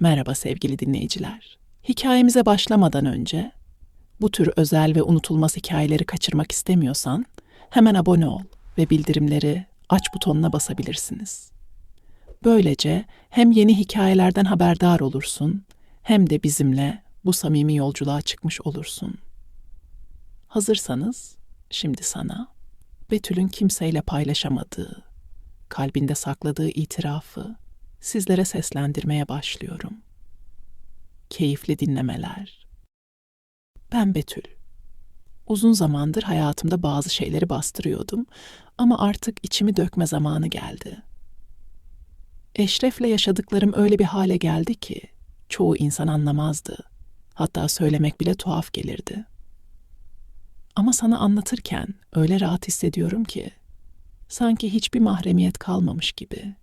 Merhaba sevgili dinleyiciler. Hikayemize başlamadan önce bu tür özel ve unutulmaz hikayeleri kaçırmak istemiyorsan hemen abone ol ve bildirimleri aç butonuna basabilirsiniz. Böylece hem yeni hikayelerden haberdar olursun hem de bizimle bu samimi yolculuğa çıkmış olursun. Hazırsanız şimdi sana Betül'ün kimseyle paylaşamadığı, kalbinde sakladığı itirafı sizlere seslendirmeye başlıyorum. Keyifli dinlemeler. Ben Betül. Uzun zamandır hayatımda bazı şeyleri bastırıyordum ama artık içimi dökme zamanı geldi. Eşref'le yaşadıklarım öyle bir hale geldi ki çoğu insan anlamazdı. Hatta söylemek bile tuhaf gelirdi. Ama sana anlatırken öyle rahat hissediyorum ki sanki hiçbir mahremiyet kalmamış gibi.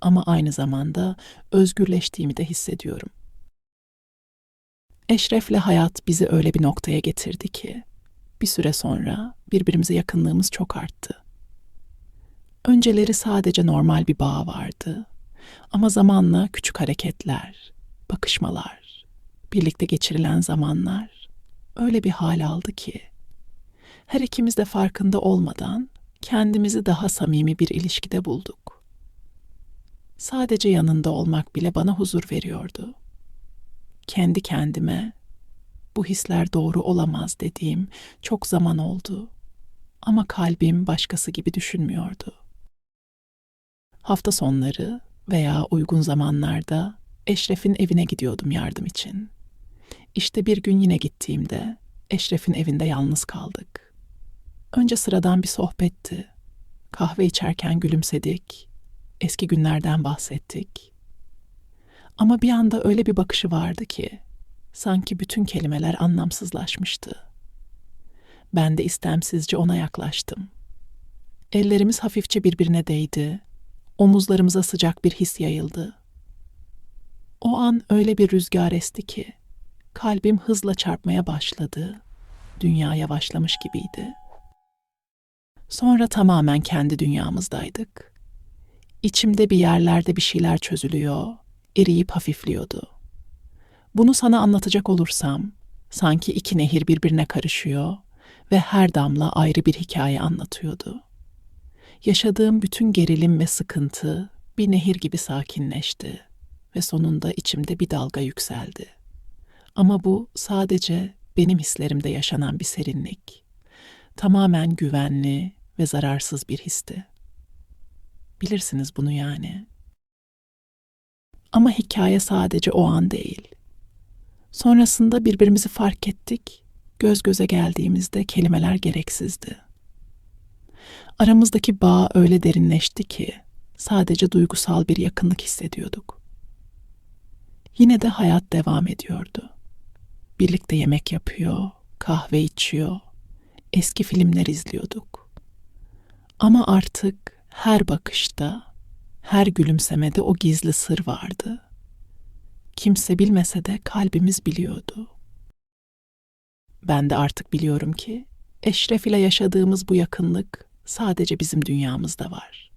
Ama aynı zamanda özgürleştiğimi de hissediyorum. Eşref'le hayat bizi öyle bir noktaya getirdi ki bir süre sonra birbirimize yakınlığımız çok arttı. Önceleri sadece normal bir bağ vardı. Ama zamanla küçük hareketler, bakışmalar, birlikte geçirilen zamanlar öyle bir hal aldı ki her ikimiz de farkında olmadan kendimizi daha samimi bir ilişkide bulduk. Sadece yanında olmak bile bana huzur veriyordu. Kendi kendime bu hisler doğru olamaz dediğim çok zaman oldu. Ama kalbim başkası gibi düşünmüyordu. Hafta sonları veya uygun zamanlarda Eşref'in evine gidiyordum yardım için. İşte bir gün yine gittiğimde Eşref'in evinde yalnız kaldık. Önce sıradan bir sohbetti. Kahve içerken gülümsedik. Eski günlerden bahsettik. Ama bir anda öyle bir bakışı vardı ki sanki bütün kelimeler anlamsızlaşmıştı. Ben de istemsizce ona yaklaştım. Ellerimiz hafifçe birbirine değdi omuzlarımıza sıcak bir his yayıldı. O an öyle bir rüzgar esti ki kalbim hızla çarpmaya başladı. Dünya yavaşlamış gibiydi. Sonra tamamen kendi dünyamızdaydık. İçimde bir yerlerde bir şeyler çözülüyor, eriyip hafifliyordu. Bunu sana anlatacak olursam, sanki iki nehir birbirine karışıyor ve her damla ayrı bir hikaye anlatıyordu. Yaşadığım bütün gerilim ve sıkıntı bir nehir gibi sakinleşti ve sonunda içimde bir dalga yükseldi. Ama bu sadece benim hislerimde yaşanan bir serinlik. Tamamen güvenli ve zararsız bir histi. Bilirsiniz bunu yani. Ama hikaye sadece o an değil. Sonrasında birbirimizi fark ettik. Göz göze geldiğimizde kelimeler gereksizdi. Aramızdaki bağ öyle derinleşti ki sadece duygusal bir yakınlık hissediyorduk. Yine de hayat devam ediyordu. Birlikte yemek yapıyor, kahve içiyor, eski filmler izliyorduk. Ama artık her bakışta, her gülümsemede o gizli sır vardı. Kimse bilmese de kalbimiz biliyordu. Ben de artık biliyorum ki Eşref ile yaşadığımız bu yakınlık sadece bizim dünyamızda var.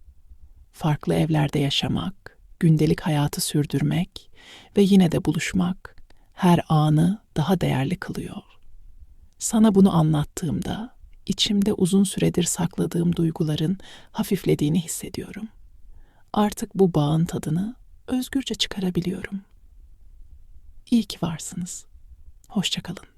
Farklı evlerde yaşamak, gündelik hayatı sürdürmek ve yine de buluşmak her anı daha değerli kılıyor. Sana bunu anlattığımda içimde uzun süredir sakladığım duyguların hafiflediğini hissediyorum. Artık bu bağın tadını özgürce çıkarabiliyorum. İyi ki varsınız. Hoşçakalın.